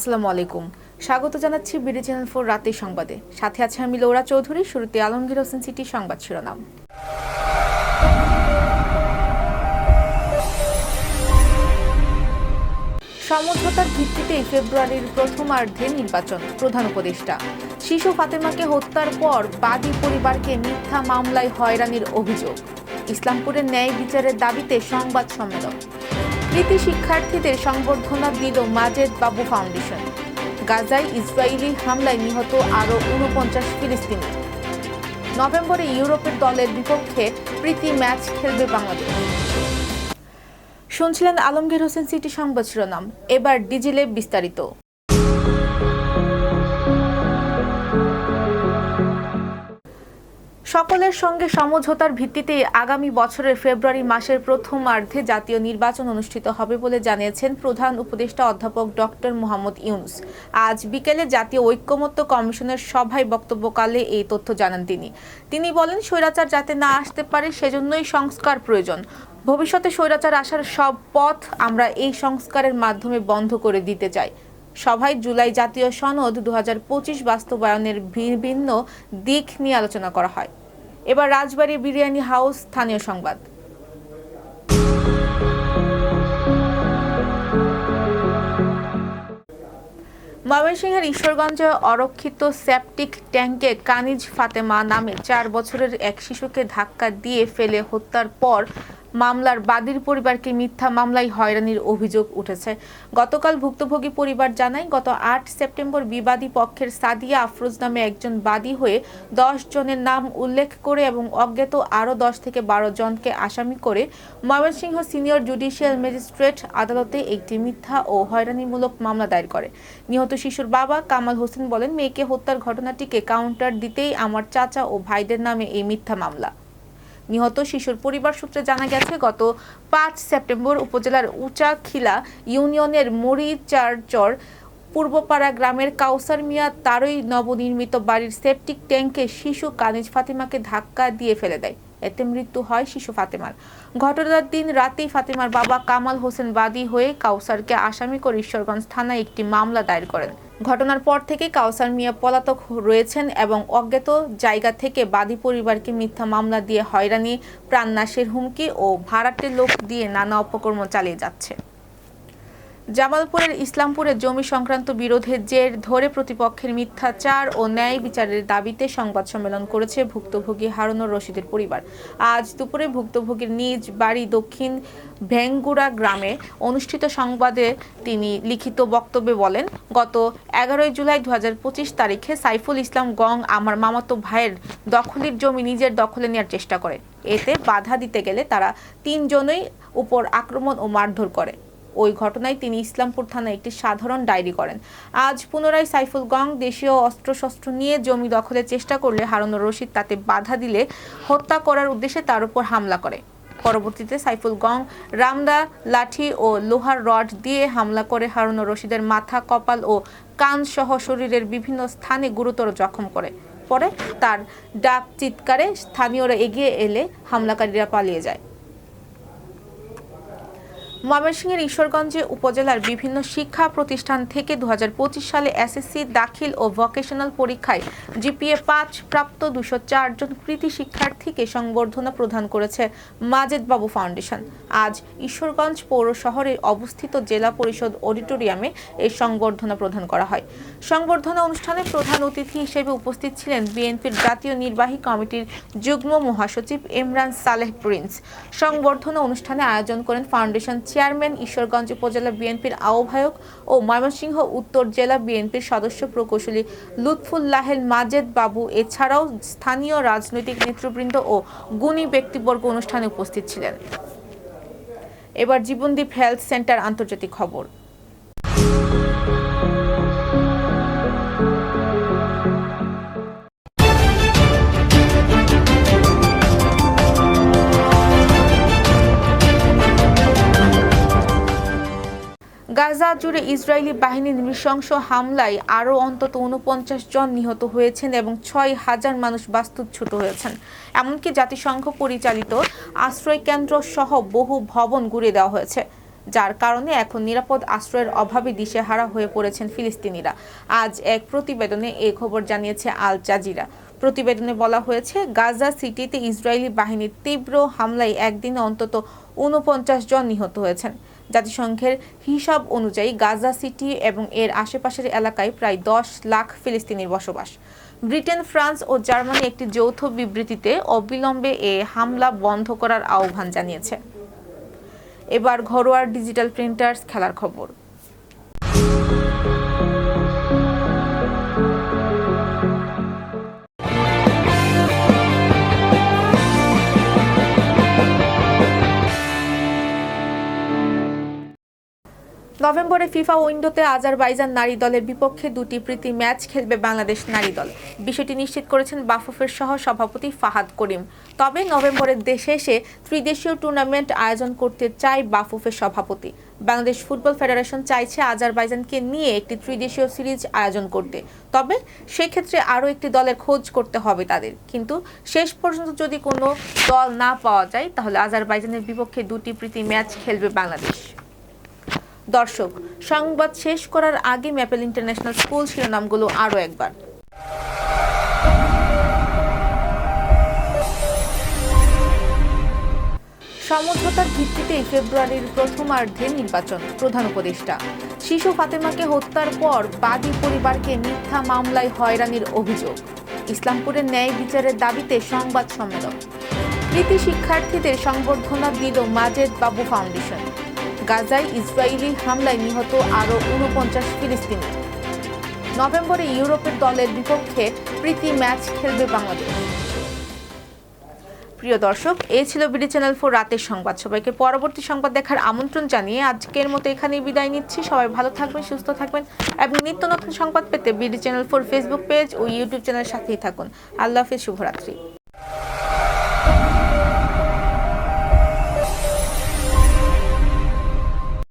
আসসালামু আলাইকুম। স্বাগত জানাচ্ছি বিডি চ্যানেল ফোর রাতের সংবাদে। সাথে আছে আমি লৌরা চৌধুরী, শুরুতে আলমগীর হোসেন সিটি সংবাদ শিরোনাম। সমঝোতার ভিত্তিতে ফেব্রুয়ারির প্রথমার্ধে নির্বাচন, প্রধান উপদেষ্টা। শিশু ফাতেমাকে হত্যার পর বাদী পরিবারকে মিথ্যা মামলায় হয়রানির অভিযোগ। ইসলামপুরের ন্যায় বিচারের দাবিতে সংবাদ সম্মেলন। কৃতি শিক্ষার্থীদের সংবর্ধনা দিল মাজেদ বাবু ফাউন্ডেশন। গাজায় ইসরায়েলি হামলায় নিহত আরও উনপঞ্চাশ ফিলিস্তিনি। নভেম্বরে ইউরোপের দলের বিপক্ষে প্রীতি ম্যাচ খেলবে বাংলাদেশ। শুনছিলেন আলমগীর হোসেন সিটি সংবাদ শিরোনাম। এবার ডিজিলে বিস্তারিত। সকলের সঙ্গে সমঝোতার ভিত্তিতে আগামী বছরের ফেব্রুয়ারি মাসের প্রথমার্ধে জাতীয় নির্বাচন অনুষ্ঠিত হবে বলে জানিয়েছেন প্রধান উপদেষ্টা অধ্যাপক ডক্টর মোহাম্মদ ইউনুস। আজ বিকেলে জাতীয় ঐক্যমত্য কমিশনের সভায় বক্তব্যকালে এই তথ্য জানান তিনি। তিনি বলেন, স্বৈরাচার যাতে না আসতে পারে, সেজন্যই সংস্কার প্রয়োজন। ভবিষ্যতে স্বৈরাচার আসার সব পথ আমরা এই সংস্কারের মাধ্যমে বন্ধ করে দিতে চাই। সভায় জুলাই জাতীয় সনদ দু হাজার পঁচিশ বাস্তবায়নের বিভিন্ন দিক নিয়ে আলোচনা করা হয়। এবার রাজবাড়ী বিরিয়ানি হাউস স্থানীয় সংবাদ। ময়মনসিংহের ঈশ্বরগঞ্জে অরক্ষিত সেপটিক ট্যাঙ্কে কানিজ ফাতেমা নামে চার বছরের এক শিশুকে ধাক্কা দিয়ে ফেলে হত্যার পর মামলার বাদীর পরিবারকে মিথ্যা মামলায় হয়রানির অভিযোগ উঠেছে। গতকাল ভুক্তভোগী পরিবার জানায়, গত আট সেপ্টেম্বর বিবাদী পক্ষের সাদিয়া আফরোজ নামে একজন বাদী হয়ে দশ জনের নাম উল্লেখ করে এবং অজ্ঞাত আরও দশ থেকে বারো জনকে আসামি করে ময়মনসিংহ সিনিয়র জুডিশিয়াল ম্যাজিস্ট্রেট আদালতে একটি মিথ্যা ও হয়রানিমূলক মামলা দায়ের করে। নিহত শিশুর বাবা কামাল হোসেন বলেন, মেয়েকে হত্যার ঘটনাটিকে কাউন্টার দিতেই আমার চাচা ও ভাইদের নামে এই মিথ্যা মামলা। নিহত শিশুর পরিবার সূত্রে জানা গেছে, গত পাঁচ সেপ্টেম্বর উপজেলার উচাখিলা ইউনিয়নের মরিচারচর পূর্বপাড়া গ্রামের কাউসার মিয়া তারই নবনির্মিত বাড়ির সেপটিক ট্যাঙ্কে শিশু কানিজ ফাতিমাকে ধাক্কা দিয়ে ফেলে দেয়। এতে মৃত্যু হয় শিশু ফাতেমার। ঘটনার দিন রাতেই ফাতেমার বাবা কামাল হোসেন বাদী হয়ে কাউসারকে আসামি করে ঈশ্বরগঞ্জ থানায় একটি মামলা দায়ের করেন। ঘটনার পর থেকে কাউসার মিয়া পলাতক রয়েছেন এবং অজ্ঞাত জায়গা থেকে বাদী পরিবারকে মিথ্যা মামলা দিয়ে হয়রানি, প্রাণনাশের হুমকি ও ভাড়াটে লোক দিয়ে নানা অপকর্ম চালিয়ে যাচ্ছে। জামালপুরের ইসলামপুরে জমি সংক্রান্ত বিরোধের জের ধরে প্রতিপক্ষের মিথ্যাচার ও ন্যায় বিচারের দাবিতে সংবাদ সম্মেলন করেছে ভুক্তভোগী হারুনুর রশিদের পরিবার। আজ দুপুরে ভুক্তভোগীর নিজ বাড়ি দক্ষিণ ভেঙ্গুড়া গ্রামে অনুষ্ঠিত সংবাদে তিনি লিখিত বক্তব্যে বলেন, গত এগারোই জুলাই দু হাজার পঁচিশ তারিখে সাইফুল ইসলাম গং আমার মামাতো ভাইয়ের দখলের জমি নিজের দখলে নেওয়ার চেষ্টা করে। এতে বাধা দিতে গেলে তারা তিনজনই উপর আক্রমণ ও মারধর করে। ওই ঘটনায় তিনি ইসলামপুর থানায় একটি সাধারণ ডায়েরি করেন। আজ পুনরায় সাইফুল গং দেশীয় অস্ত্রশস্ত্র নিয়ে জমি দখলের চেষ্টা করলে হারুনুর রশিদ তাতে বাধা দিলে হত্যা করার উদ্দেশ্যে তার উপর হামলা করে। পরবর্তীতে সাইফুল গং রামদা, লাঠি ও লোহার রড দিয়ে হামলা করে হারুনুর রশিদের মাথা, কপাল ও কান সহ শরীরের বিভিন্ন স্থানে গুরুতর জখম করে। পরে তার ডাক চিৎকারে স্থানীয়রা এগিয়ে এলে হামলাকারীরা পালিয়ে যায়। ময়মনসিংহের ঈশ্বরগঞ্জে উপজেলার বিভিন্ন শিক্ষা প্রতিষ্ঠান থেকে দু হাজার পঁচিশ সালে এসএসসি, দাখিল ও ভোকেশনাল পরীক্ষায় জিপিএ পাঁচ প্রাপ্ত দুশো জন কৃতি শিক্ষার্থীকে সংবর্ধনা প্রদান করেছে মাজেদ বাবু ফাউন্ডেশন। আজ ঈশ্বরগঞ্জ পৌর শহরে অবস্থিত জেলা পরিষদ অডিটোরিয়ামে এই সংবর্ধনা প্রদান করা হয়। সংবর্ধনা অনুষ্ঠানে প্রধান অতিথি হিসেবে উপস্থিত ছিলেন বিএনপির জাতীয় নির্বাহী কমিটির যুগ্ম মহাসচিব ইমরান সালেহ প্রিন্স। সংবর্ধনা অনুষ্ঠানে আয়োজন করেন ফাউন্ডেশন চেয়ারম্যান ঈশ্বরগঞ্জ উপজেলা বিএনপির আহ্বায়ক ও ময়মনসিংহ উত্তর জেলা বিএনপির সদস্য প্রকৌশলী লুৎফুল্লাহেল মাজেদ বাবু, এছাড়াও স্থানীয় রাজনৈতিক নেতৃবৃন্দ ও গুণী ব্যক্তিবর্গ অনুষ্ঠানে উপস্থিত ছিলেন। এবার জীবনদীপ হেলথ সেন্টার আন্তর্জাতিক খবর। গাজা জুড়ে ইসরায়েলি বাহিনীর নৃশংস হামলায় আরও অন্তত উনপঞ্চাশ জন নিহত হয়েছেন এবং ছয় হাজার মানুষ বাস্তুচ্যুত হয়েছেন। এমনকি জাতিসংঘ পরিচালিত আশ্রয় কেন্দ্র সহ বহু ভবন ঘুরে দেওয়া হয়েছে, যার কারণে এখন নিরাপদ আশ্রয়ের অভাবে দিশেহারা হয়ে পড়েছেন ফিলিস্তিনিরা। আজ এক প্রতিবেদনে এ খবর জানিয়েছে আল জাজিরা। প্রতিবেদনে বলা হয়েছে, গাজা সিটিতে ইসরায়েলি বাহিনীর তীব্র হামলায় একদিনে অন্তত উনপঞ্চাশ জন নিহত হয়েছেন। জাতিসংঘের হিসাব অনুযায়ী গাজা সিটি এবং এর আশেপাশের এলাকায় প্রায় দশ লাখ ফিলিস্তিনির বসবাস। ব্রিটেন, ফ্রান্স ও জার্মানি একটি যৌথ বিবৃতিতে অবিলম্বে এ হামলা বন্ধ করার আহ্বান জানিয়েছে। এবার ঘরোয়ার ডিজিটাল প্রিন্টার্স খেলার খবর। নভেম্বরে ফিফা উইন্ডোতে আজারবাইজান নারী দলের বিপক্ষে দুটি প্রীতি ম্যাচ খেলবে বাংলাদেশ নারী দল। বিষয়টি নিশ্চিত করেছেন বাফুফের সহ সভাপতি ফাহাদ করিম। তবে নভেম্বরে দেশে এসে ত্রিদেশীয় টুর্নামেন্ট আয়োজন করতে চায় বাফুফের সভাপতি। বাংলাদেশ ফুটবল ফেডারেশন চাইছে আজারবাইজানকে নিয়ে একটি ত্রিদেশীয় সিরিজ আয়োজন করতে। তবে সেক্ষেত্রে আরও একটি দলের খোঁজ করতে হবে তাদের। কিন্তু শেষ পর্যন্ত যদি কোনো দল না পাওয়া যায়, তাহলে আজারবাইজানের বিপক্ষে দুটি প্রীতি ম্যাচ খেলবে বাংলাদেশ। দর্শক, সংবাদ শেষ করার আগে ম্যাপেল ইন্টারন্যাশনাল স্কুল শিরোনামগুলো আরও একবার। সমঝোতার ভিত্তিতেই ফেব্রুয়ারির প্রথমার্ধে নির্বাচন, প্রধান উপদেষ্টা। শিশু ফাতেমাকে হত্যার পর বাদী পরিবারকে মিথ্যা মামলায় হয়রানির অভিযোগ। ইসলামপুরের ন্যায় বিচারের দাবিতে সংবাদ সম্মেলন। কৃতি শিক্ষার্থীদের সংবর্ধনা দিল মাজেদ বাবু ফাউন্ডেশন। গাজায় ইসরায়েলি হামলায় নিহত আরও উনপঞ্চাশ ফিলিস্তিনি। নভেম্বরে ইউরোপের দলের বিপক্ষে প্রীতি ম্যাচ খেলবে বাংলাদেশ। প্রিয় দর্শক এই ছিল বিডি চ্যানেল ফোর রাতের সংবাদ। সবাইকে পরবর্তী সংবাদ দেখার আমন্ত্রণ জানিয়ে আজকের মতো এখানেই বিদায় নিচ্ছি। সবাই ভালো থাকবেন, সুস্থ থাকবেন এবং নিত্য নতুন সংবাদ পেতে BD channel four Facebook page ও ইউটিউব চ্যানেলের সাথেই থাকুন। আল্লাহ হাফিজ, শুভরাত্রি।